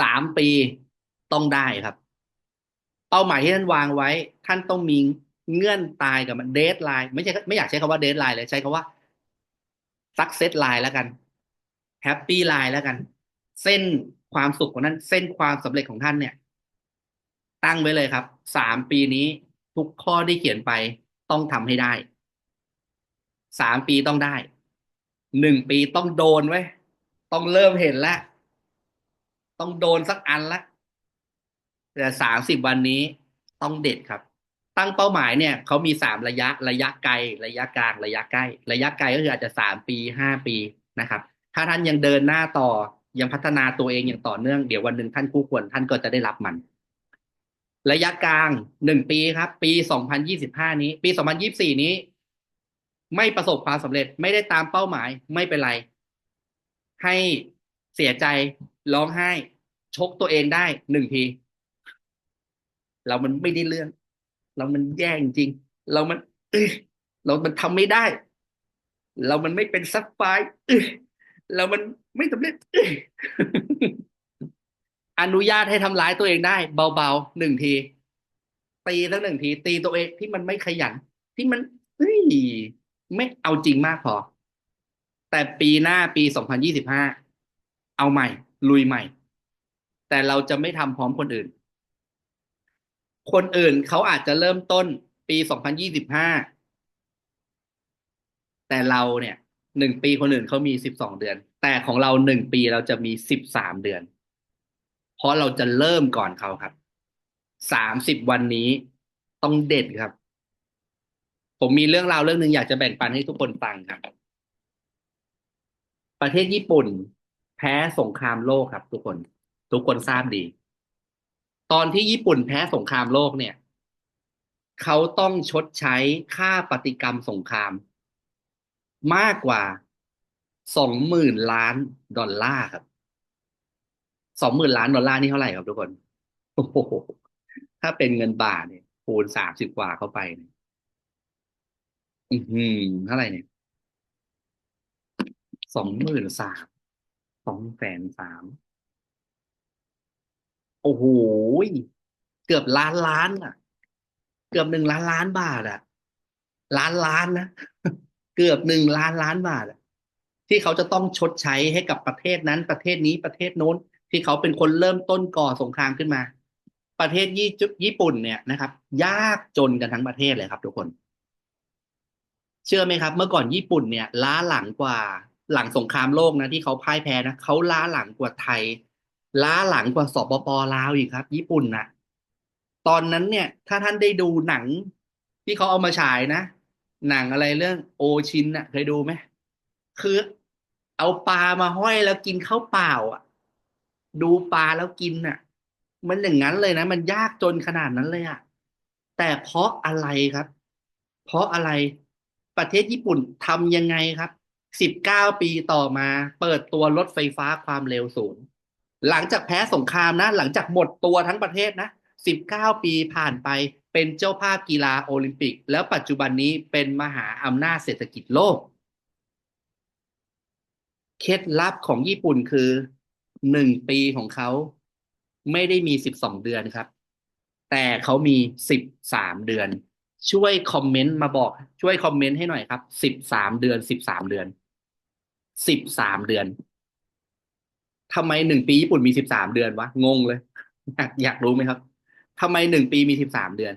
สามปีต้องได้ครับ เป้าหมายที่ท่านวางไว้ ท่านต้องมีเงื่อนตายกับมันเดทไลน์ไม่ใช่ไม่อยากใช้คำว่าเดทไลน์เลยใช้คำว่า success line แล้วกัน happy line แล้วกัน เส้นความสุขของท่านเส้นความสำเร็จของท่านเนี่ย ตั้งไว้เลยครับสามปีนี้ทุกข้อที่เขียนไปต้องทำให้ได้สามปีต้องได้หนึ่งปีต้องโดนไว้ ต้องเริ่มเห็นแล้ว ต้องโดนสักอันละแต่สามสิบวันนี้ต้องเด็ดครับ ตั้งเป้าหมายเนี่ยเขามีสามระยะระยะไกล ระยะกลางระยะใกล้ ระยะไกลก็คืออาจจะสามปีห้าปีนะครับ ถ้าท่านยังเดินหน้าต่อยังพัฒนาตัวเองอย่างต่อเนื่องเดี๋ยววันหนึ่งท่านคู่ควรท่านก็จะได้รับมัน ระยะกลางหนึ่งปีครับ ปีสองพันยี่สิบห้านี้ ปีสองพันยี่บสี่นี้ ไม่ประสบความสำเร็จไม่ได้ตามเป้าหมายไม่เป็นไร ให้เสียใจร้องไห้ ชกตัวเองได้หนึ่งที เรามันไม่ได้เรื่อง เรามันแย่จริง เรามันเอ้ยเรามันทำไม่ได้ เรามันไม่เป็นซับไฟเอ้ยเรามันไม่สำเร็จอ้ยอนุญาตให้ทำร้ายตัวเองได้ เบาๆหนึ่งที ตีสักหนึ่งที ตีตัวเองที่มันไม่ขยัน ที่มันเฮ้ยไม่เอาจริงมากพอ แต่ปีหน้าปีสองพันยี่สิบห้าเอาใหม่ ลุยใหม่ แต่เราจะไม่ทำพร้อมคนอื่น คนอื่นเขาอาจจะเริ่มต้นปีสองพันยี่สิบห้าแต่เราเนี่ยหนึ่งปีคนอื่นเขามีสิบสองเดือน แต่ของเราหนึ่งปีเราจะมีสิบสามเดือน เพราะเราจะเริ่มก่อนเขาครับสามสิบวันนี้ต้องเด็ดครับ ผมมีเรื่องราวเรื่องหนึ่งอยากจะแบ่งปันให้ทุกคนฟังครับ ประเทศญี่ปุ่น แพ้สงครามโลกครับทุกคน ทุกคนทราบดี ตอนที่ญี่ปุ่นแพ้สงครามโลกเนี่ย เขาต้องชดใช้ค่าปฏิกรรมสงคราม มากกว่าสองหมื่นล้านดอลลาร์ครับสองหมื่นล้านดอลลาร์นี่เท่าไหร่ครับทุกคนโอ้โหถ้าเป็นเงินบาทเนี่ยคูณสามสิบกว่าเข้าไปเนี่ยอือหือเท่าไหร่เนี่ยสองหมื่นสามสองแสนสาม โอ้โหเกือบล้านล้านอะ เกือบหนึ่งล้านล้านบาทอะ ล้านล้านนะเกือบหนึ่งล้านล้านบาทอะที่เขาจะต้องชดใช้ให้กับประเทศนั้น ประเทศนี้ประเทศโน้น ที่เขาเป็นคนเริ่มต้นก่อสงครามขึ้นมา ประเทศยี่ญี่ปุ่นเนี่ยนะครับ ยากจนกันทั้งประเทศเลยครับ ทุกคน เชื่อไหมครับ เมื่อก่อนญี่ปุ่นเนี่ย ล้าหลังกว่าหลังสงครามโลกนะที่เขาพ่ายแพ้นะเขาล้าหลังกว่าไทย ล้าหลังกว่าสปปลาวอีกครับ ญี่ปุ่นนะตอนนั้นเนี่ย ถ้าท่านได้ดูหนังที่เขาเอามาฉายนะ หนังอะไรเรื่องโอชินน่ะเคยดูไหมคือเอาปลามาห้อยแล้วกินข้าวเปล่าอะดูปลาแล้วกินน่ะมันอย่างนั้นเลยนะ มันยากจนขนาดนั้นเลยอะแต่เพราะอะไรครับ เพราะอะไรประเทศญี่ปุ่นทำยังไงครับสิบเก้าปีต่อมา เปิดตัวรถไฟฟ้าความเร็วสูง หลังจากแพ้สงครามนะ หลังจากหมดตัวทั้งประเทศนะสิบเก้าปีผ่านไปเป็นเจ้าภาพกีฬาโอลิมปิก แล้วปัจจุบันนี้เป็นมหาอำนาจเศรษฐกิจโลก เคล็ดลับของญี่ปุ่นคือหนึ่งปีของเขาไม่ได้มีสิบสองเดือนครับ แต่เขามีสิบสามเดือน ช่วยคอมเมนต์มาบอก ช่วยคอมเมนต์ให้หน่อยครับสิบสามเดือนสิบสามเดือนสิบสามเดือน ทำไมหนึ่งปีญี่ปุ่นมีสิบสามเดือนวะงงเลย อยากอยากรู้ไหมครับทำไมหนึ่งปีมีสิบสามเดือน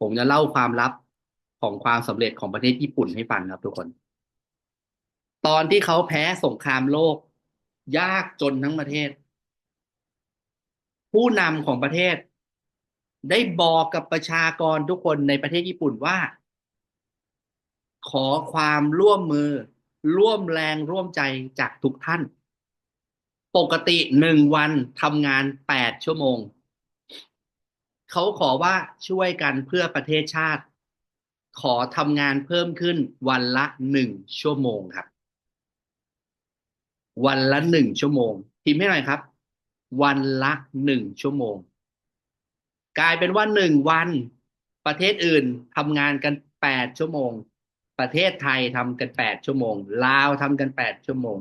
ผมจะเล่าความลับของความสำเร็จของประเทศญี่ปุ่นให้ฟังครับทุกคน ตอนที่เขาแพ้สงครามโลก ยากจนทั้งประเทศ ผู้นำของประเทศ ได้บอกกับประชากรทุกคนในประเทศญี่ปุ่นว่า ขอความร่วมมือร่วมแรงร่วมใจจากทุกท่าน ปกติหนึ่งวันทำงานแปดชั่วโมง เขาขอว่าช่วยกันเพื่อประเทศชาติ ขอทำงานเพิ่มขึ้นวันละหนึ่งชั่วโมงครับ วันละหนึ่งชั่วโมงพิมพ์ให้หน่อยครับ วันละหนึ่งชั่วโมง กลายเป็นว่าหนึ่งวันประเทศอื่นทำงานกันแปดชั่วโมง ประเทศไทยทำกันแปดชั่วโมง ลาวทำกันแปดชั่วโมง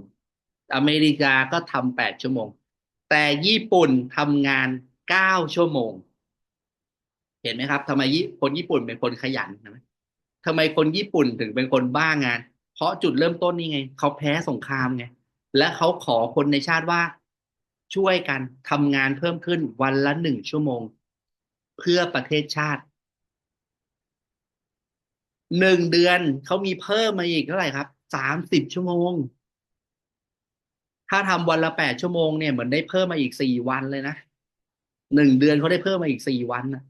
อเมริกาก็ทำแปดชั่วโมง แต่ญี่ปุ่นทำงานเก้าชั่วโมง เห็นไหมครับทำไมญี่คนญี่ปุ่นเป็นคนขยันนะทำไมคนญี่ปุ่นถึงเป็นคนบ้างาน เพราะจุดเริ่มต้นนี่ไง เขาแพ้สงครามไง และเขาขอคนในชาติว่าช่วยกันทำงานเพิ่มขึ้นวันละหนึ่งชั่วโมง เพื่อประเทศชาติหนึ่งเดือนเขามีเพิ่มมาอีกเท่าไหร่ครับสามสิบชั่วโมง ถ้าทำวันละแปดชั่วโมงเนี่ยเหมือนได้เพิ่มมาอีกสี่วันเลยนะหนึ่งเดือนเขาได้เพิ่มมาอีกสี่วันนะ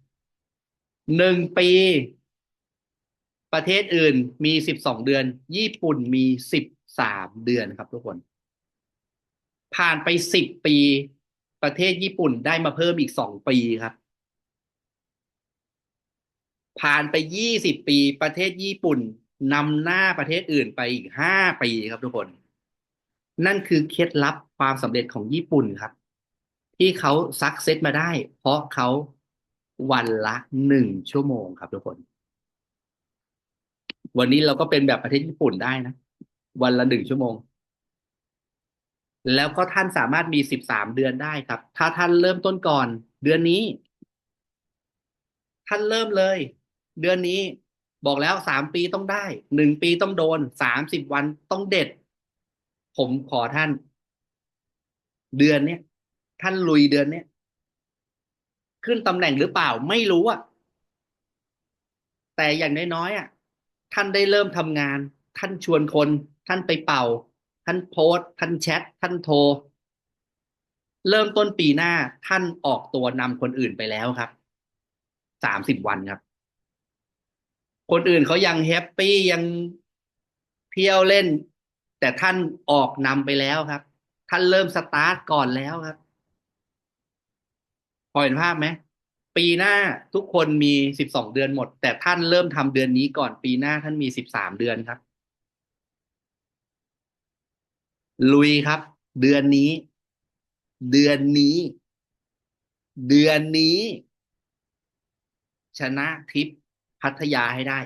หนึ่งปี ประเทศอื่นมีสิบสองเดือน ญี่ปุ่นมีสิบสามเดือนครับทุกคน ผ่านไปสิบปี ประเทศญี่ปุ่นได้มาเพิ่มอีกสองปีครับ ผ่านไปยี่สิบปี ประเทศญี่ปุ่นนำหน้าประเทศอื่นไปอีกห้าปีครับทุกคน นั่นคือเคล็ดลับความสำเร็จของญี่ปุ่นครับ ที่เขาซักเซตมาได้ เพราะเขาวันละหนึ่งชั่วโมงครับทุกคน วันนี้เราก็เป็นแบบประเทศญี่ปุ่นได้นะ วันละหนึ่งชั่วโมง แล้วก็ท่านสามารถมีสิบสามเดือนได้ครับ ถ้าท่านเริ่มต้นก่อน เดือนนี้ ท่านเริ่มเลย เดือนนี้บอกแล้วสามปีต้องได้หนึ่งปีต้องโดนสามสิบวันต้องเด็ด ผมขอท่าน เดือนเนี้ยท่านลุยเดือนเนี้ยขึ้นตำแหน่งหรือเปล่าไม่รู้อะแต่อย่างน้อยๆอะ ท่านได้เริ่มทำงาน ท่านชวนคน ท่านไปเป่า ท่านโพสท่านแชทท่านโทร เริ่มต้นปีหน้าท่านออกตัวนำคนอื่นไปแล้วครับสามสิบวันครับ คนอื่นเขายังแฮปปี้ยังเที่ยวเล่น แต่ท่านออกนำไปแล้วครับ ท่านเริ่มสตาร์ทก่อนแล้วครับ พอเห็นภาพไหมปีหน้าทุกคนมีสิบสองเดือนหมด แต่ท่านเริ่มทำเดือนนี้ก่อนปีหน้าท่านมีสิบสามเดือนครับ ลุยครับ เดือนนี้ เดือนนี้ เดือนนี้ ชนะทิปพัทยาให้ได้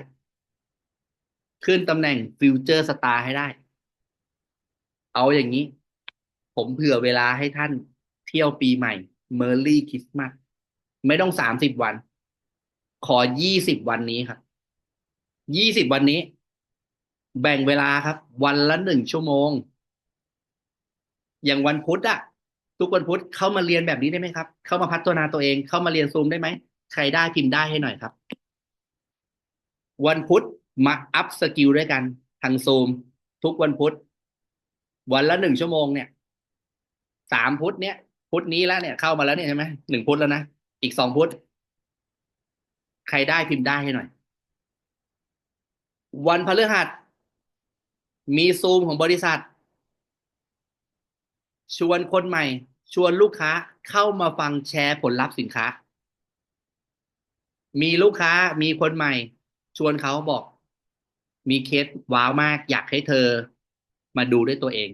ขึ้นตำแหน่งฟิวเจอร์สตาร์ให้ได้ เอาอย่างนี้ ผมเผื่อเวลาให้ท่านเที่ยวปีใหม่เมอร์รี่คริสต์มาสไม่ต้องสามสิบวัน ขอยี่สิบวันนี้ครับยี่สิบวันนี้ แบ่งเวลาครับ วันละหนึ่งชั่วโมง อย่างวันพุธอะทุกวันพุธเข้ามาเรียนแบบนี้ได้ไหมครับ เข้ามาพัฒนาตัวเองเข้ามาเรียนซูมได้ไหมใครได้พิมพ์ได้ให้หน่อยครับ วันพุธมาอัพสกิลด้วยกันทางซูมทุกวันพุธ วันละหนึ่งชั่วโมงเนี่ยสามพุธเนี้ยพุธนี้แล้วเนี่ยเข้ามาแล้วเนี่ยใช่ไหมหนึ่งพุธแล้วนะอีกสองพุธใครได้พิมพ์ได้ให้หน่อย วันพฤหัส มีซูมของบริษัท ชวนคนใหม่ ชวนลูกค้าเข้ามาฟังแชร์ผลลัพธ์สินค้า มีลูกค้ามีคนใหม่ ชวนเขาบอก มีเคสว้าวมาก อยากให้เธอ มาดูด้วยตัวเอง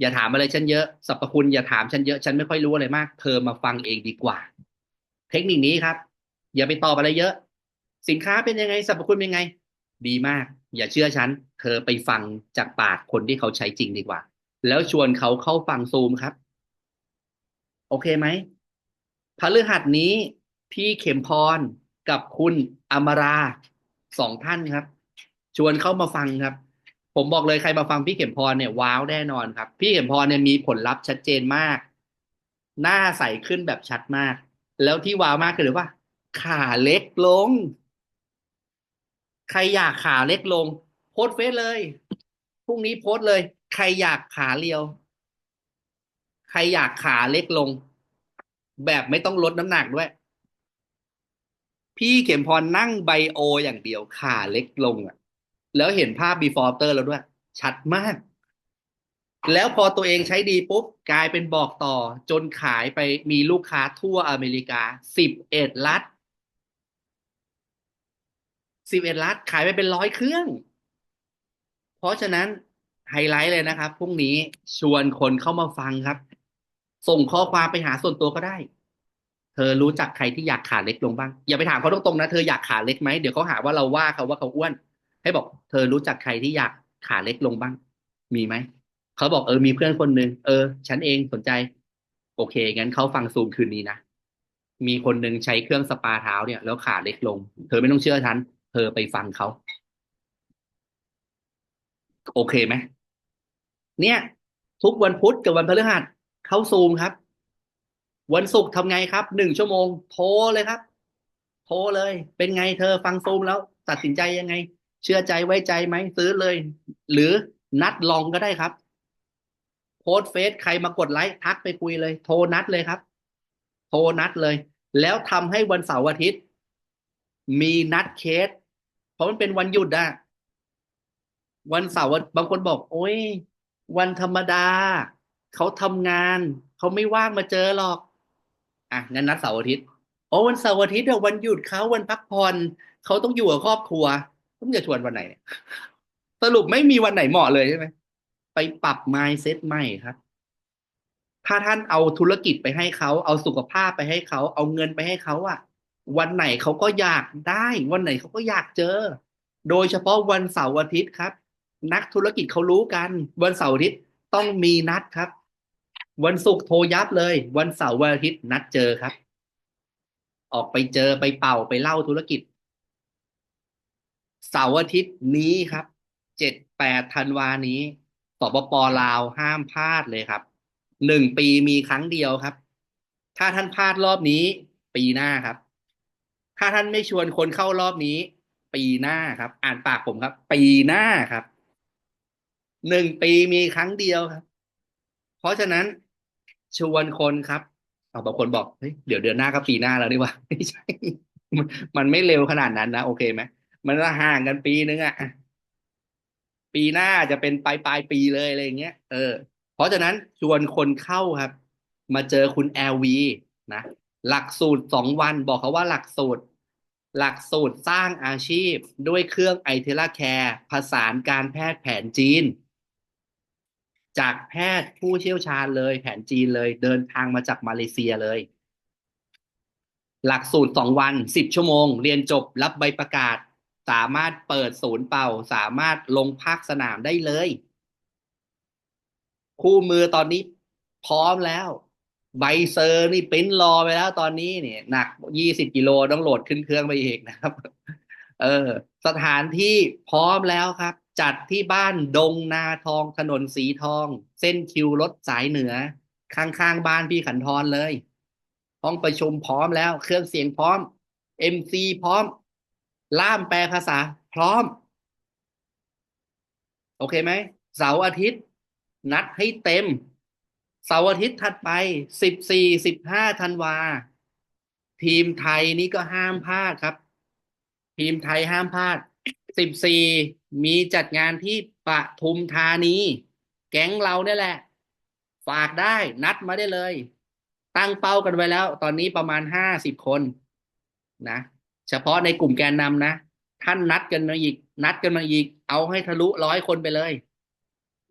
อย่าถามอะไรฉันเยอะสรรพคุณอย่าถามฉันเยอะฉันไม่ค่อยรู้อะไรมาก เธอมาฟังเองดีกว่า เทคนิคนี้ครับ อย่าไปตอบอะไรเยอะ สินค้าเป็นยังไงสรรพคุณเป็นยังไง ดีมาก อย่าเชื่อฉัน เธอไปฟังจากปากคนที่เขาใช้จริงดีกว่า แล้วชวนเขาเข้าฟังซูมครับ โอเคไหมพฤหัสนี้พี่เข็มพรกับคุณอมราสองท่านครับ ชวนเข้ามาฟังครับ ผมบอกเลยใครมาฟังพี่เข็มพรเนี่ยว้าวแน่นอนครับ พี่เข็มพรเนี่ยมีผลลัพธ์ชัดเจนมาก หน้าใสขึ้นแบบชัดมาก แล้วที่ว้าวมากคือว่า ขาเล็กลง ใครอยากขาเล็กลง โพสเฟซเลยพรุ่งนี้โพสเลย ใครอยากขาเรียว ใครอยากขาเล็กลง แบบไม่ต้องลดน้ำหนักด้วย พี่เข็มพรนั่งไบโออย่างเดียวขาเล็กลงอะ แล้วเห็นภาพ before after แล้วด้วย ชัดมาก แล้วพอตัวเองใช้ดีปุ๊บ กลายเป็นบอกต่อ จนขายไปมีลูกค้าทั่วอเมริกาสิบเอ็ดลัดสิบเอ็ดลัดขายไปเป็นร้อยเครื่อง เพราะฉะนั้นไฮไลท์เลยนะครับพรุ่งนี้ชวนคนเข้ามาฟังครับ ส่งข้อความไปหาส่วนตัวก็ได้ เธอรู้จักใครที่อยากขาเล็กลงบ้าง อย่าไปถามเขาตรงๆนะ เธออยากขาเล็กไหมเดี๋ยวเขาหาว่าเราว่าเขาว่าเขาอ้วน ให้บอกเธอรู้จักใครที่อยากขาเล็กลงบ้าง มีไหม เขาบอกเออมีเพื่อนคนหนึ่งเออ ฉันเองสนใจ โอเค งั้นเขาฟังซูมคืนนี้นะ มีคนหนึ่งใช้เครื่องสปาเท้าเนี่ย แล้วขาเล็กลง เธอไม่ต้องเชื่อฉัน เธอไปฟังเขา โอเคไหม เนี่ย ทุกวันพุธกับวันพฤหัสเข้าซูมครับ วันศุกร์ทำไงครับ หนึ่งชั่วโมง โทรเลยครับ โทรเลย เป็นไงเธอฟังซูมแล้ว ตัดสินใจยังไง เชื่อใจไว้ใจไหมซื้อเลย หรือนัดลองก็ได้ครับโพสเฟซใครมากดไลค์ทักไปคุยเลย โทรนัดเลยครับ โทรนัดเลย แล้วทำให้วันเสาร์อาทิตย์ มีนัดเคส เพราะมันเป็นวันหยุดอะวันเสาร์บางคนบอก โอ้ยวันธรรมดา เขาทำงาน เขาไม่ว่างมาเจอหรอก อะงั้นนัดเสาร์อาทิตย์โอ้วันเสาร์อาทิตย์เดี๋ยววันหยุดเขาวันพักผ่อนเขาต้องอยู่กับครอบครัว ต้องจะชวนวันไหน สรุปไม่มีวันไหนเหมาะเลยใช่ไหมไปปรับ mindset ใหม่ครับ ถ้าท่านเอาธุรกิจไปให้เขาเอาสุขภาพไปให้เขาเอาเงินไปให้เขาอะวันไหนเขาก็อยากได้ วันไหนเขาก็อยากเจอ โดยเฉพาะวันเสาร์อาทิตย์ครับ นักธุรกิจเขารู้กัน วันเสาร์อาทิตย์ต้องมีนัดครับ วันศุกร์โทรยับเลย วันเสาร์วันอาทิตย์นัดเจอครับ ออกไปเจอไปเป่าไปเล่าธุรกิจ เสาร์อาทิตย์นี้ครับเจ็ดแปดธันวานี้สปปลาวห้ามพลาดเลยครับหนึ่งปีมีครั้งเดียวครับ ถ้าท่านพลาดรอบนี้ ปีหน้าครับ ถ้าท่านไม่ชวนคนเข้ารอบนี้ ปีหน้าครับ อ่านปากผมครับ ปีหน้าครับหนึ่งปีมีครั้งเดียวครับ เพราะฉะนั้นชวนคนครับเอาบางคนบอกเฮ้ยเดี๋ยวเดือนหน้าก็ปีหน้าแล้วดีว่าไม่ใช่ มันไม่เร็วขนาดนั้นนะ โอเคไหม มันจะห่างกันปีนึงอะปีหน้าจะเป็นปลายปลายปีเลยอะไรเงี้ยเออ เพราะฉะนั้นชวนคนเข้าครับ มาเจอคุณแอลวีนะหลักสูตรสองวันบอกเขาว่าหลักสูตร หลักสูตรสร้างอาชีพด้วยเครื่องไอเทล่าแคร์ผสานการแพทย์แผนจีน จากแพทย์ผู้เชี่ยวชาญเลยแผนจีนเลยเดินทางมาจากมาเลเซียเลย หลักสูตรสองวันสิบชั่วโมง เรียนจบรับใบประกาศ สามารถเปิดศูนย์เป่า สามารถลงภาคสนามได้เลย คู่มือตอนนี้พร้อมแล้ว ใบเซอร์นี่ปิ้นรอไปแล้วตอนนี้เนี่ยหนักยี่สิบกิโลต้องโหลดขึ้นเครื่องไปอีกนะครับ เออ สถานที่พร้อมแล้วครับ จัดที่บ้านดงนาทองถนนสีทอง เส้นคิวรถสายเหนือ ข้างๆบ้านพี่ขันทรเลย ห้องประชุมพร้อมแล้ว เครื่องเสียงพร้อม MC พร้อม ล่ามแปลภาษา พร้อม โอเคไหมเสาร์อาทิตย์ นัดให้เต็ม เสาร์อาทิตย์ถัดไปสิบสี่สิบห้าธันวา ทีมไทยนี่ก็ห้ามพลาดครับ ทีมไทยห้ามพลาดสิบสี่มีจัดงานที่ปทุมธานี แก๊งเราเนี่ยแหละ ฝากได้นัดมาได้เลย ตั้งเป้ากันไว้แล้ว ตอนนี้ประมาณห้าสิบคนนะ เฉพาะในกลุ่มแกนนำนะ ท่านนัดกันมาอีก นัดกันมาอีก เอาให้ทะลุร้อยคนไปเลย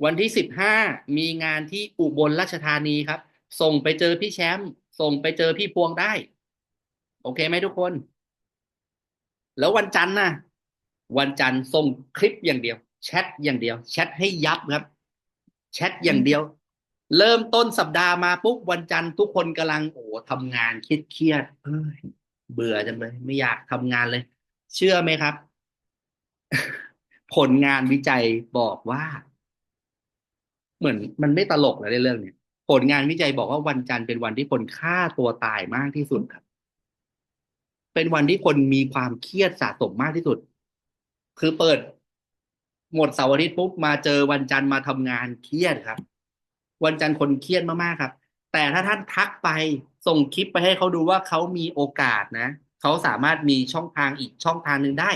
วันที่สิบห้ามีงานที่อุบลราชธานีครับ ส่งไปเจอพี่แชมป์ส่งไปเจอพี่พวงได้ โอเคไหมทุกคน แล้ววันจันทร์นะวันจันทร์ส่งคลิปอย่างเดียว แชทอย่างเดียว แชทให้ยับครับ แชทอย่างเดียว เริ่มต้นสัปดาห์มาปุ๊บวันจันทร์ทุกคนกำลังโอ้ทำงานเครียดเครียดเอ้ย เบื่อจังเลย ไม่อยากทำงานเลย เชื่อไหมครับ ผลงานวิจัยบอกว่า เหมือนมันไม่ตลกเลยในเรื่องเนี้ผลงานวิจัยบอกว่าวันจันทร์เป็นวันที่คนฆ่าตัวตายมากที่สุดครับ เป็นวันที่คนมีความเครียดสะสมมากที่สุด คือเปิด หมดเสาร์อาทิตย์ปุ๊บมาเจอวันจันทร์มาทำงานเครียดครับ วันจันทร์คนเครียดมากๆครับ แต่ถ้าท่านทักไปส่งคลิปไปให้เขาดูว่าเขามีโอกาสนะเขาสามารถมีช่องทางอีกช่องทางหนึ่งได้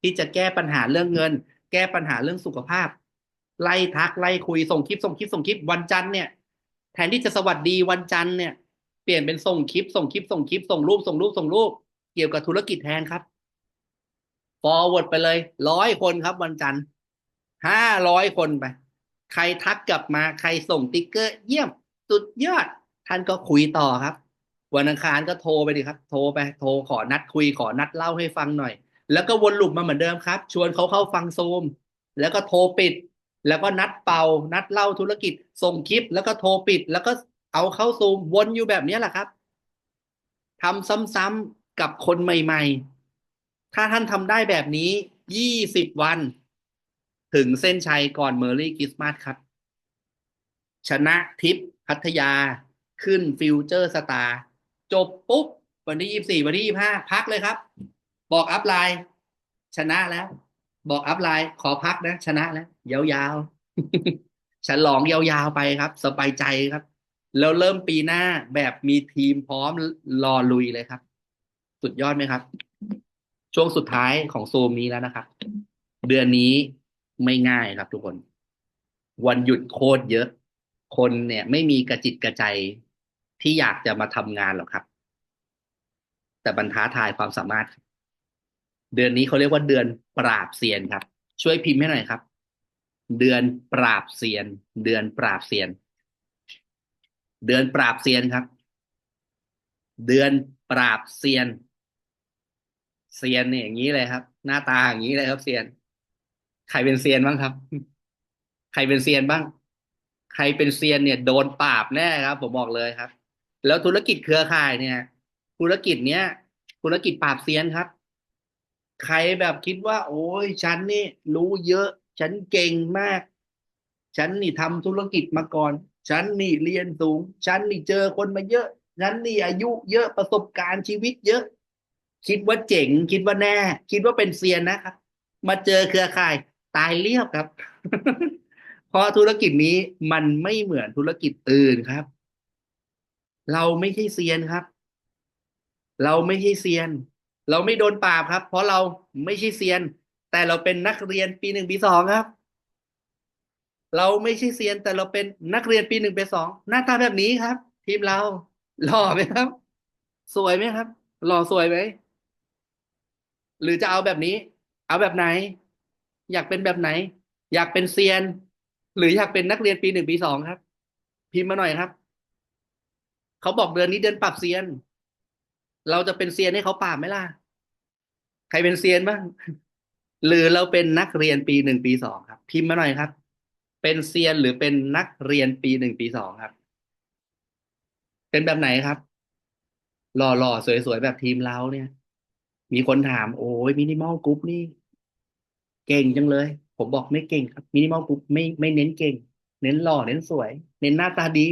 ที่จะแก้ปัญหาเรื่องเงิน แก้ปัญหาเรื่องสุขภาพ ไล่ทักไล่คุยส่งคลิปส่งคลิปส่งคลิปวันจันทร์เนี่ย แทนที่จะสวัสดีวันจันทร์เนี่ยเปลี่ยนเป็นส่งคลิปส่งคลิปส่งคลิปส่งรูปส่งรูปส่งรูป เกี่ยวกับธุรกิจแทนครับ forward ไปเลยร้อยคนครับวันจันทร์ห้าร้อยคนไป ใครทักกลับมาใครส่งติ๊กเกอร์เยี่ยม สุดยอด ท่านก็คุยต่อครับ วันอังคารก็โทรไปดิครับ โทรไป โทรขอนัดคุยขอนัดเล่าให้ฟังหน่อย แล้วก็วนลูปมาเหมือนเดิมครับ ชวนเขาเข้าฟังซูม แล้วก็โทรปิด แล้วก็นัดเป่า นัดเล่าธุรกิจ ส่งคลิป แล้วก็โทรปิด แล้วก็เอาเข้าซูม วนอยู่แบบนี้แหละครับทำซ้ำๆกับคนใหม่ ๆ ถ้าท่านทำได้แบบนี้ยี่สิบวัน ถึงเส้นชัยก่อนเมอร์รี่คริสต์มาสครับ ชนะทิป พัทยาขึ้นฟิวเจอร์สตาร์จบปุ๊บ วันที่ยี่สี่วันที่ยี่ห้าพักเลยครับ บอกอัพไลน์ชนะแล้ว บอกอัพไลน์ขอพักนะ ชนะแล้ว ยาวๆฉลองยาวๆไปครับ สบายใจครับ แล้วเริ่มปีหน้าแบบมีทีมพร้อมรอลุยเลยครับ สุดยอดไหมครับ ช่วงสุดท้ายของโซมนี้แล้วนะครับ เดือนนี้ไม่ง่ายครับทุกคน วันหยุดโคตรเยอะ คนเนี่ยไม่มีกระจิตกระใจที่อยากจะมาทำงานหรอกครับ แต่บรรท้าทายความสามารถ เดือนนี้เขาเรียกว่าเดือนปราบเซียนครับ ช่วยพิมพ์ให้หน่อยครับ เดือนปราบเซียน เดือนปราบเซียน เดือนปราบเซียนครับ เดือนปราบเซียนเซียนเนี่ยอย่างนี้เลยครับ หน้าตาอย่างนี้เลยครับเซียน ใครเป็นเซียนบ้างครับ ใครเป็นเซียนบ้าง ใครเป็นเซียนเนี่ยโดนปราบแน่ครับ ผมบอกเลยครับ แล้วธุรกิจเครือข่ายเนี่ย ธุรกิจเนี้ยธุรกิจปราบเซียนครับ ใครแบบคิดว่า โอ้ยฉันนี่รู้เยอะ ฉันเก่งมาก ฉันนี่ทำธุรกิจมาก่อน ฉันนี่เรียนสูง ฉันนี่เจอคนมาเยอะ ฉันนี่อายุเยอะประสบการณ์ชีวิตเยอะ คิดว่าเจ๋ง คิดว่าแน่ คิดว่าเป็นเซียนนะครับ มาเจอเครือข่าย ตายเรียบครับ เพราะธุรกิจนี้มันไม่เหมือนธุรกิจอื่นครับ เราไม่ใช่เซียนครับ เราไม่ใช่เซียน เราไม่โดนปราบครับ เพราะเราไม่ใช่เซียน แต่เราเป็นนักเรียนปีหนึ่งปีสองครับ เราไม่ใช่เซียน แต่เราเป็นนักเรียนปีหนึ่งปีสองหน้าตาแบบนี้ครับ ทีมเราหล่อไหมครับ สวยไหมครับ หล่อสวยไหมหรือจะเอาแบบนี้ เอาแบบไหน อยากเป็นแบบไหน อยากเป็นเซียน หรืออยากเป็นนักเรียนปีหนึ่งปีสองครับ พิมพ์มาหน่อยครับ เขาบอกเดือนนี้เดือนปรับเซียน เราจะเป็นเซียนให้เขาปราบไหมล่ะ ใครเป็นเซียนบ้าง หรือเราเป็นนักเรียนปีหนึ่งปีสองครับ พิมพ์มาหน่อยครับ เป็นเซียนหรือเป็นนักเรียนปีหนึ่งปีสองครับ เป็นแบบไหนครับ หล่อหล่อสวยสวยแบบทีมเราเนี่ย มีคนถาม โอ้ยมินิมอลกรุ๊ปนี่ เก่งจังเลย ผมบอกไม่เก่งครับมินิมอลกรุ๊ปไม่ไม่เน้นเก่ง เน้นหล่อเน้นสวย เน้นหน้าตาดี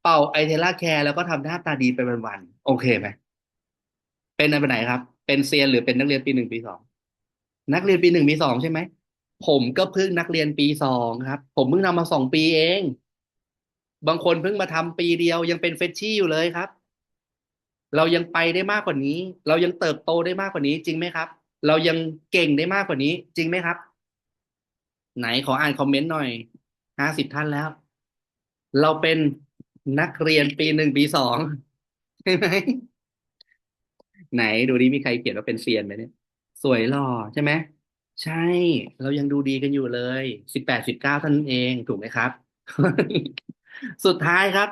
เป่าไอเทล่าแคร์แล้วก็ทำหน้าตาดีไปวันๆโอเคไหมเป็นอะไรไหนครับ เป็นเซียนหรือเป็นนักเรียนปีหนึ่งปีสองนักเรียนปีหนึ่งปีสองใช่ไหมผมก็เพิ่งนักเรียนปีสองครับ ผมเพิ่งทำมาสองปีเอง บางคนเพิ่งมาทำปีเดียวยังเป็นเฟชชี่อยู่เลยครับ เรายังไปได้มากกว่านี้ เรายังเติบโตได้มากกว่านี้จริงไหมครับ เรายังเก่งได้มากกว่านี้ จริงไหมครับ ไหนขออ่านคอมเมนต์หน่อยห้าสิบท่านแล้ว เราเป็นนักเรียนปีหนึ่งปีสองใช่ไหมไหนดูดิมีใครเขียนว่าเป็นเซียนไหมเนี่ย สวยหล่อใช่ไหมใช่ เรายังดูดีกันอยู่เลยสิบแปดสิบเก้าท่านเองถูกไหมครับ สุดท้ายครับ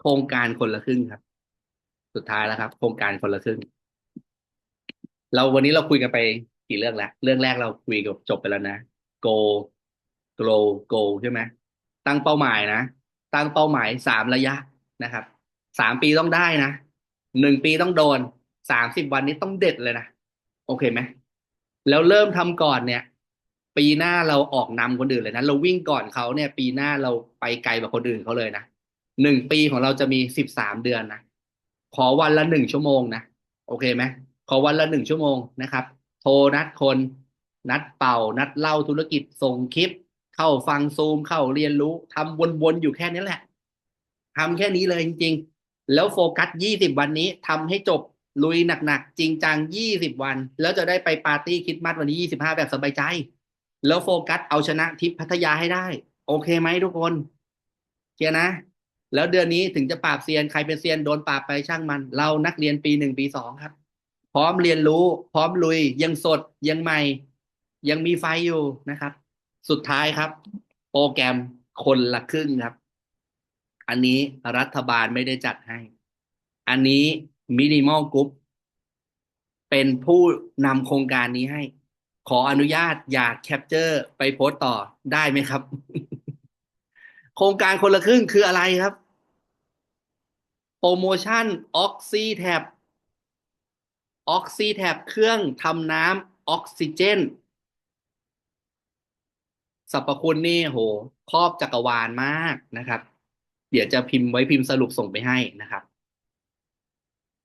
โครงการคนละครึ่งครับ สุดท้ายแล้วครับ โครงการคนละครึ่ง เราวันนี้เราคุยกันไปกี่เรื่องแล้วเรื่องแรกเราคุยกับจบไปแล้วนะ go grow go ใช่ไหมตั้งเป้าหมายนะ ตั้งเป้าหมายสามระยะนะครับสามปีต้องได้นะหนึ่งปีต้องโดนสามสิบวันนี้ต้องเด็ดเลยนะ โอเคไหมแล้วเริ่มทำก่อนเนี่ย ปีหน้าเราออกนำคนอื่นเลยนะ เราวิ่งก่อนเขาเนี่ย ปีหน้าเราไปไกลกว่าคนอื่นเขาเลยนะหนึ่งปีของเราจะมีสิบสามเดือนนะ ขอวันละหนึ่งชั่วโมงนะ โอเคไหม ขอวันละหนึ่งชั่วโมงนะครับ โทรนัดคน นัดเป่า นัดเล่าธุรกิจส่งคลิป เข้าฟังซูมเข้าเรียนรู้ทำวนๆอยู่แค่นี้แหละทำแค่นี้เลยจริง ๆ แล้วโฟกัสยี่สิบวันนี้ทำให้จบลุยหนักๆ จริงจังยี่สิบวัน แล้วจะได้ไปปาร์ตี้คริสต์มาสวันนี้ยี่สิบห้าแบบสบายใจ แล้วโฟกัสเอาชนะทิพพัทยาให้ได้ โอเคไหมทุกคนเคลียร์นะ แล้วเดือนนี้ถึงจะปราบเซียน ใครเป็นเซียนโดนปราบไปช่างมัน เรานักเรียนปีหนึ่งปีสองครับ ร้อมเรียนรู้ พร้อมลุย ยังสดยังใหม่ ยังมีไฟอยู่นะครับ สุดท้ายครับ โปรแกรมคนละครึ่งครับ อันนี้รัฐบาลไม่ได้จัดให้ อันนี้มินิมอลกรุ๊ปเป็นผู้นำโครงการนี้ให้ ขออนุญาตอยากแคปเจอร์ไปโพสต์ต่อได้ไหมครับ โครงการคนละครึ่งคืออะไรครับ โปรโมชั่นออกซิแท็บ ออกซิแท็บเครื่องทำน้ำออกซิเจนสรรพคุณนี่โหครอบจักรวาลมากนะครับ เดี๋ยวจะพิมพ์ไว้พิมพ์สรุปส่งไปให้นะครับ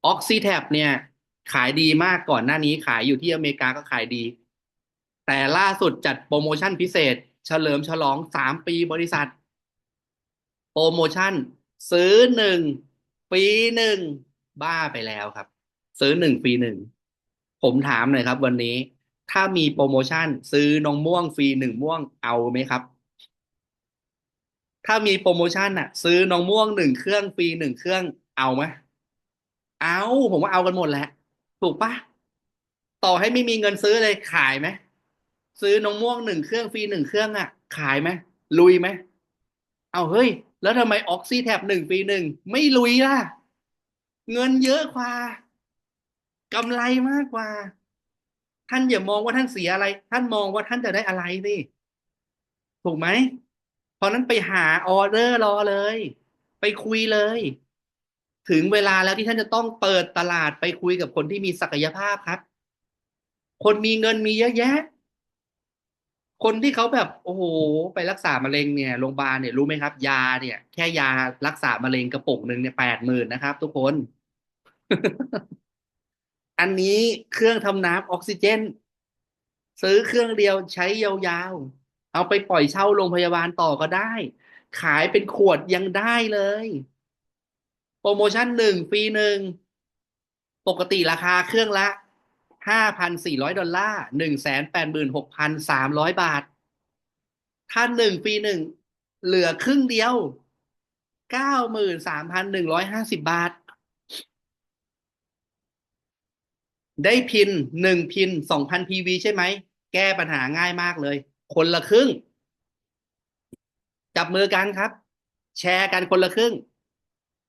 ออกซิแท็บเนี่ย ขายดีมากก่อนหน้านี้ขายอยู่ที่อเมริกาก็ขายดี แต่ล่าสุดจัดโปรโมชั่นพิเศษ เฉลิมฉลองสามปีบริษัท โปรโมชั่น ซื้อหนึ่งปีหนึ่งบ้าไปแล้วครับ ซื้อหนึ่งปีหนึ่งผมถามหน่อยครับ วันนี้ ถ้ามีโปรโมชั่น ซื้อน้องม่วงฟรีหนึ่งม่วงเอาไหมครับ ถ้ามีโปรโมชั่นอะซื้อน้องม่วงหนึ่งเครื่องฟรีหนึ่งเครื่องเอาไหมเอาผมว่าเอากันหมดแหละถูกปะต่อให้ไม่มีเงินซื้อเลยขายไหมซื้อน้องม่วงหนึ่งเครื่องฟรีหนึ่งเครื่องอะขายไหมลุยไหมเอาเฮ้ย แล้วทำไมออกซิแท็บหนึ่งฟรีหนึ่งไม่ลุยล่ะ เงินเยอะกว่า กำไรมากกว่า ท่านอย่ามองว่าท่านเสียอะไร ท่านมองว่าท่านจะได้อะไรสิถูกไหมเพราะนั้นไปหาออเดอร์รอเลย ไปคุยเลย ถึงเวลาแล้วที่ท่านจะต้องเปิดตลาดไปคุยกับคนที่มีศักยภาพครับ คนมีเงินมีเยอะแยะ คนที่เขาแบบโอ้โห ไปรักษามะเร็งเนี่ยโรงพยาบาลเนี่ยรู้ไหมครับ ยาเนี่ย แค่ยารักษามะเร็งกระปุกหนึ่งเนี่ยแปดหมื่นนะครับ ทุกคน อันนี้เครื่องทำน้ำออกซิเจน ซื้อเครื่องเดียวใช้ยาวๆ เอาไปปล่อยเช่าโรงพยาบาลต่อก็ได้ ขายเป็นขวดยังได้เลย โปรโมชั่นหนึ่งฟรีหนึ่ง ปกติราคาเครื่องละห้าพันสี่ร้อยดอลลาร์หนึ่งแสนแปดหมื่นหกพันสามร้อยบาท ถ้าหนึ่งฟรีหนึ่ง เหลือครึ่งเดียวเก้าหมื่นสามพันหนึ่งร้อยห้าสิบบาท ได้พินหนึ่งพินสองพันพีวีใช่ไหม แก้ปัญหาง่ายมากเลย คนละครึ่ง จับมือกันครับ แชร์กันคนละครึ่ง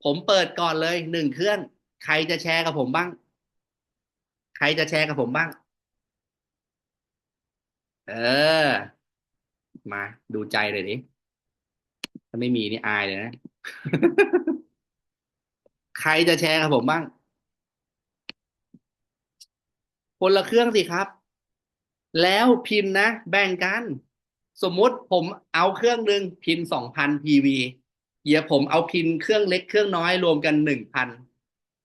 ผมเปิดก่อนเลยหนึ่งเครื่อง ใครจะแชร์กับผมบ้าง ใครจะแชร์กับผมบ้าง เออ มาดูใจเลยดิถ้าไม่มีนี่อายเลยนะ ใครจะแชร์กับผมบ้าง คนละเครื่องสิครับ แล้วพินนะ แบ่งกัน สมมุติผมเอาเครื่องหนึ่งพินสองพันพีวีเดี๋ยวผมเอาพินเครื่องเล็กเครื่องน้อยรวมกันหนึ่งพัน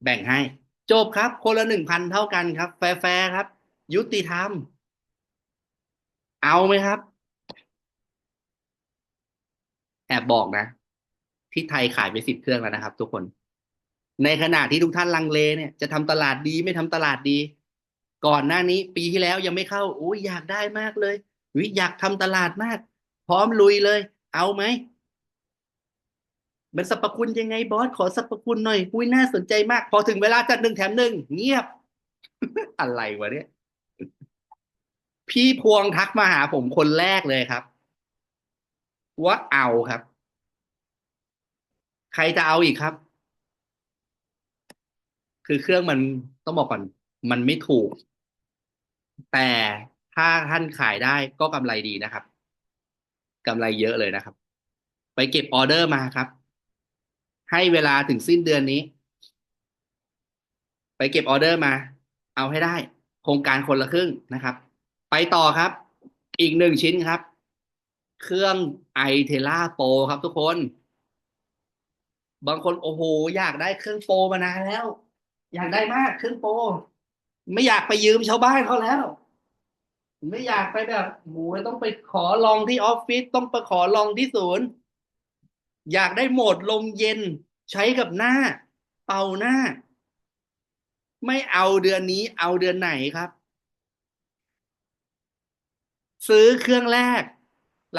แบ่งให้ จบครับ คนละหนึ่งพันเท่ากันครับ แฟร์ครับ ยุติธรรม เอาไหมครับ แอบบอกนะ ที่ไทยขายไปสิบเครื่องแล้วนะครับ ทุกคน ในขณะที่ทุกท่านลังเลเนี่ยจะทำตลาดดีไม่ทำตลาดดี ก่อนหน้านี้ปีที่แล้วยังไม่เข้าโอ้ยอยากได้มากเลยวิอยากทำตลาดมาก พร้อมลุยเลย เอาไหมมันสรรพคุณยังไงบอสขอสรรพคุณหน่อยอุ้ยน่าสนใจมาก พอถึงเวลาจัดหนึ่งแถมหนึ่งเงียบ อะไรวะเนี่ย พี่พวงทักมาหาผมคนแรกเลยครับ ว่าเอาครับ ใครจะเอาอีกครับ คือเครื่องมันต้องบอกก่อน มันไม่ถูก แต่ถ้าท่านขายได้ก็กำไรดีนะครับกำไรเยอะเลยนะครับ ไปเก็บออเดอร์มาครับ ให้เวลาถึงสิ้นเดือนนี้ ไปเก็บออเดอร์มา เอาให้ได้ โครงการคนละครึ่งนะครับ ไปต่อครับ อีกหนึ่งชิ้นครับ เครื่องไอเทล่าโปรครับทุกคน บางคนโอ้โห อยากได้เครื่องโปรมานานแล้ว อยากได้มากเครื่องโปร ไม่อยากไปยืมชาวบ้านเขาแล้ว ไม่อยากไปแบบโหต้องไปขอลองที่ออฟฟิศต้องไปขอลองที่ศูนย์ อยากได้โหมดลมเย็นใช้กับหน้า เป่าหน้า ไม่เอาเดือนนี้ เอาเดือนไหนครับ ซื้อเครื่องแรก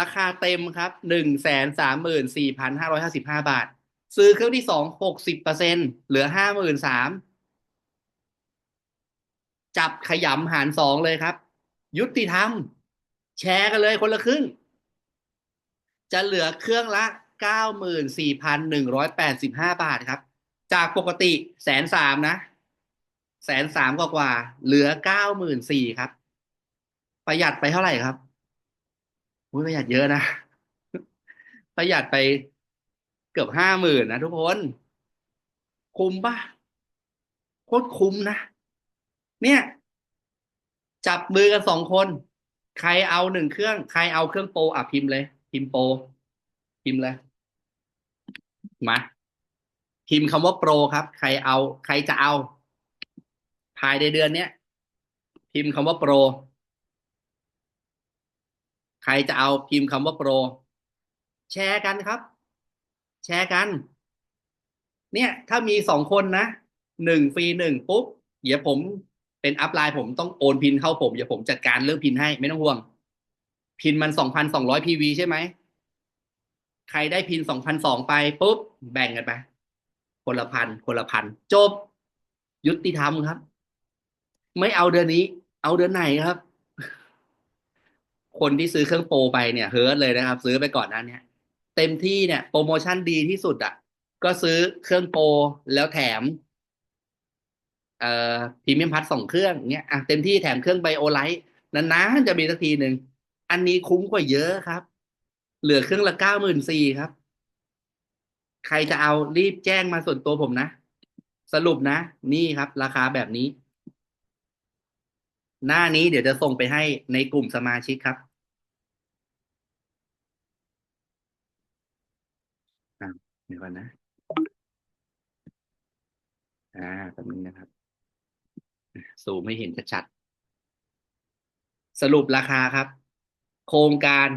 ราคาเต็มครับหนึ่งแสนสามหมื่นสี่พันห้าร้อยห้าสิบห้าบาท ซื้อเครื่องที่สองหกสิบเปอร์เซ็นเหลือห้าหมื่นสาม จับขยำหารสองเลยครับ ยุติธรรม แชร์กันเลยคนละครึ่ง จะเหลือเครื่องละเก้าหมื่นสี่พันหนึ่งร้อยแปดสิบห้าบาทครับ จากปกติแสนสามนะแสนสามกว่ากว่า เหลือเก้าหมื่นสี่ครับ ประหยัดไปเท่าไหร่ครับประหยัดเยอะนะปประหยัดไปเกือบห้าหมื่นนะทุกคน คุ้มปะโคตรคุ้มนะ เนี่ย จับมือกันสองคน ใครเอาหนึ่งเครื่อง ใครเอาเครื่องโปรอะพิมพ์เลย พิมพ์โปรพิมพ์เลยมาพิมพ์คำว่าโปรครับ ใครเอา ใครจะเอา ภายในเดือนเนี้ยพิมพ์คำว่าโปร ใครจะเอาพิมพ์คำว่าโปร แชร์กันครับ แชร์กัน เนี่ย ถ้ามีสองคนนะหนึ่งฟรีหนึ่งปุ๊บเดี๋ยวผม เป็นอัพไลน์ผมต้องโอนพินเข้าผมเดี๋ยวผมจัดการเรื่องพินให้ไม่ต้องห่วง พินมันสองพันสองร้อยพีวีใช่ไหมใครได้พินสองพันสองไปปุ๊บแบ่งกันไปคนละพันคนละพันจบ ยุติธรรมครับ ไม่เอาเดือนนี้ เอาเดือนไหนครับ คนที่ซื้อเครื่องโปรไปเนี่ยเฮิร์ตเลยนะครับ ซื้อไปก่อนนั้นเนี่ยเต็มที่เนี่ยโปรโมชั่นดีที่สุดอะ ก็ซื้อเครื่องโปรแล้วแถม เอ่อพรีเมียมพัทสองเครื่องเนี่ยอะเต็มที่แถมเครื่องไบโอไลท์นานๆจะมีสักทีหนึ่ง อันนี้คุ้มกว่าเยอะครับ เหลือเครื่องละเก้าหมื่นสี่ครับ ใครจะเอารีบแจ้งมาส่วนตัวผมนะ สรุปนะ นี่ครับ ราคาแบบนี้ หน้านี้เดี๋ยวจะส่งไปให้ในกลุ่มสมาชิกครับอ่าเดี๋ยวก่อนนะ อ่าแบบนี้นะครับ สูงไม่เห็นชัดๆสรุปราคาครับ โครงการ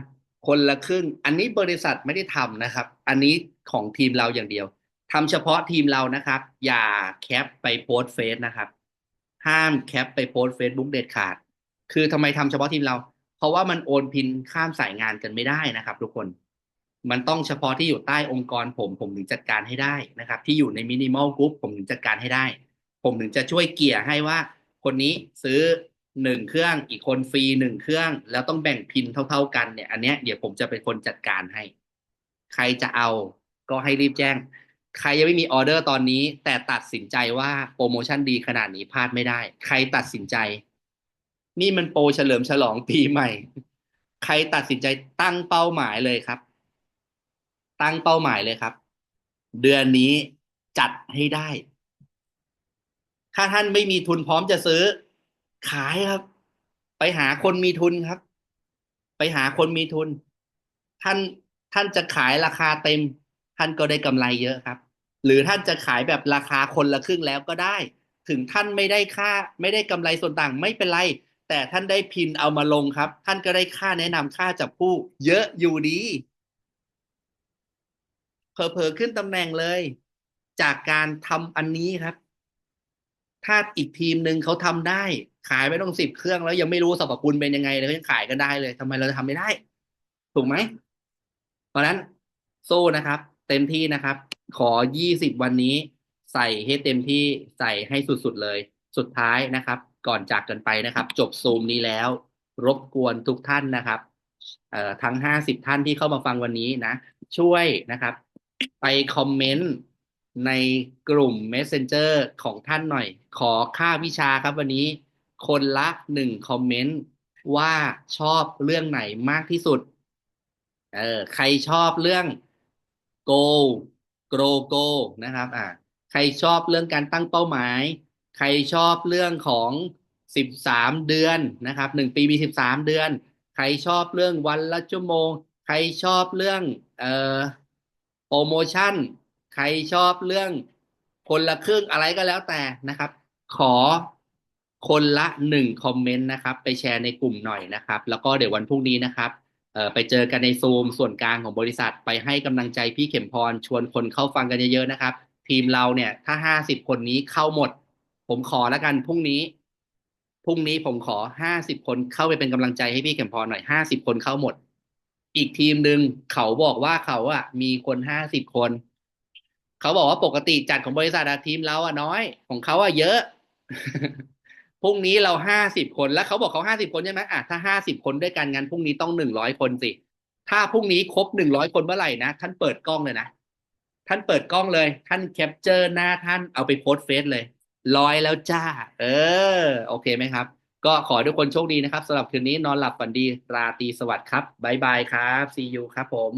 คนละครึ่ง อันนี้บริษัทไม่ได้ทำนะครับ อันนี้ของทีมเราอย่างเดียวทำเฉพาะทีมเรานะครับ อย่าแคปไปโพสเฟซนะครับ ห้ามแคปไปโพสเฟซบุ๊กเด็ดขาด คือทำไมทำเฉพาะทีมเรา เพราะว่ามันโอนพินข้ามสายงานกันไม่ได้นะครับ ทุกคน มันต้องเฉพาะที่อยู่ใต้องค์กรผมผมถึงจัดการให้ได้นะครับ ที่อยู่ในมินิมอลกรุ๊ปผมถึงจัดการให้ได้ ผมถึงจะช่วยเกี่ยให้ว่า คนนี้ซื้อหนึ่งเครื่องอีกคนฟรีหนึ่งเครื่อง แล้วต้องแบ่งพินเท่า ๆ กันเนี่ย อันเนี้ยเดี๋ยวผมจะเป็นคนจัดการให้ ใครจะเอาก็ให้รีบแจ้ง ใครยังไม่มีออเดอร์ตอนนี้ แต่ตัดสินใจว่าโปรโมชั่นดีขนาดนี้พลาดไม่ได้ ใครตัดสินใจ นี่มันโปรเฉลิมฉลองปีใหม่ ใครตัดสินใจตั้งเป้าหมายเลยครับ ตั้งเป้าหมายเลยครับ เดือนนี้จัดให้ได้ ถ้าท่านไม่มีทุนพร้อมจะซื้อ ขายครับ ไปหาคนมีทุนครับ ไปหาคนมีทุน ท่านท่านจะขายราคาเต็ม ท่านก็ได้กำไรเยอะครับ หรือท่านจะขายแบบราคาคนละครึ่งแล้วก็ได้ ถึงท่านไม่ได้ค่า ไม่ได้กำไรส่วนต่างไม่เป็นไร แต่ท่านได้พินเอามาลงครับ ท่านก็ได้ค่าแนะนำค่าจับผู้ เยอะอยู่ดีเผลอๆขึ้นตำแหน่งเลย จากการทำอันนี้ครับ ถ้าอีกทีมหนึ่งเขาทำได้ ขายไปต้องสิบเครื่องแล้วยังไม่รู้สรรพคุณเป็นยังไงเลยเขายังขายกันได้เลยทำไมเราจะทำไม่ได้ ถูกไหม เพราะนั้นสู้นะครับ เต็มที่นะครับ ขอยี่สิบวันนี้ใส่ให้เต็มที่ใส่ให้สุดๆเลย สุดท้ายนะครับ ก่อนจากกันไปนะครับ จบซูมนี้แล้ว รบกวนทุกท่านนะครับทั้งห้าสิบท่านที่เข้ามาฟังวันนี้นะ ช่วยนะครับ ไปคอมเมนต์ ในกลุ่ม Messenger ของท่านหน่อย ขอค่าวิชาครับวันนี้ คนละหนึ่งคอมเมนต์ว่าชอบเรื่องไหนมากที่สุด เออใครชอบเรื่อง go grow go นะครับ อ่าใครชอบเรื่องการตั้งเป้าหมาย ใครชอบเรื่องของสิบสามเดือนนะครับหนึ่งปีมีสิบสามเดือน ใครชอบเรื่องวันละชั่วโมง ใครชอบเรื่องเอ่อโปรโมชั่น ใครชอบเรื่องคนละครึ่งอะไรก็แล้วแต่นะครับ ขอคนละหนึ่งคอมเมนต์นะครับ ไปแชร์ในกลุ่มหน่อยนะครับ แล้วก็เดี๋ยววันพรุ่งนี้นะครับเออไปเจอกันในซูมส่วนกลางของบริษัทไปให้กำลังใจพี่เข็มพรชวนคนเข้าฟังกันเยอะๆนะครับ ทีมเราเนี่ย ถ้าห้าสิบคนนี้เข้าหมด ผมขอแล้วกันพรุ่งนี้พรุ่งนี้ผมขอห้าสิบคนเข้าไปเป็นกำลังใจให้พี่เข็มพรหน่อยห้าสิบคนเข้าหมด อีกทีมหนึ่งเขาบอกว่าเขาอะมีคนห้าสิบคน เขาบอกว่าปกติจัดของบริษัททีมเราอะน้อย ของเขาอะเยอะพรุ่งนี้เราห้าสิบคนแล้วเขาบอกเขาห้าสิบคนใช่ไหมอะถ้าห้าสิบคนด้วยกันงั้นพรุ่งนี้ต้องหนึ่งร้อยคนสิ ถ้าพรุ่งนี้ครบหนึ่งร้อยคนเมื่อไหร่นะท่านเปิดกล้องเลยนะท่านเปิดกล้องเลย ท่านแคปเจอร์หน้าท่านเอาไปโพสเฟซเลยร้อยแล้วจ้า เออ โอเคไหมครับ ก็ขอทุกคนโชคดีนะครับสำหรับคืนนี้นอนหลับฝันดี ราตรีสวัสดิ์ครับบ๊ายบายครับ see you ครับผม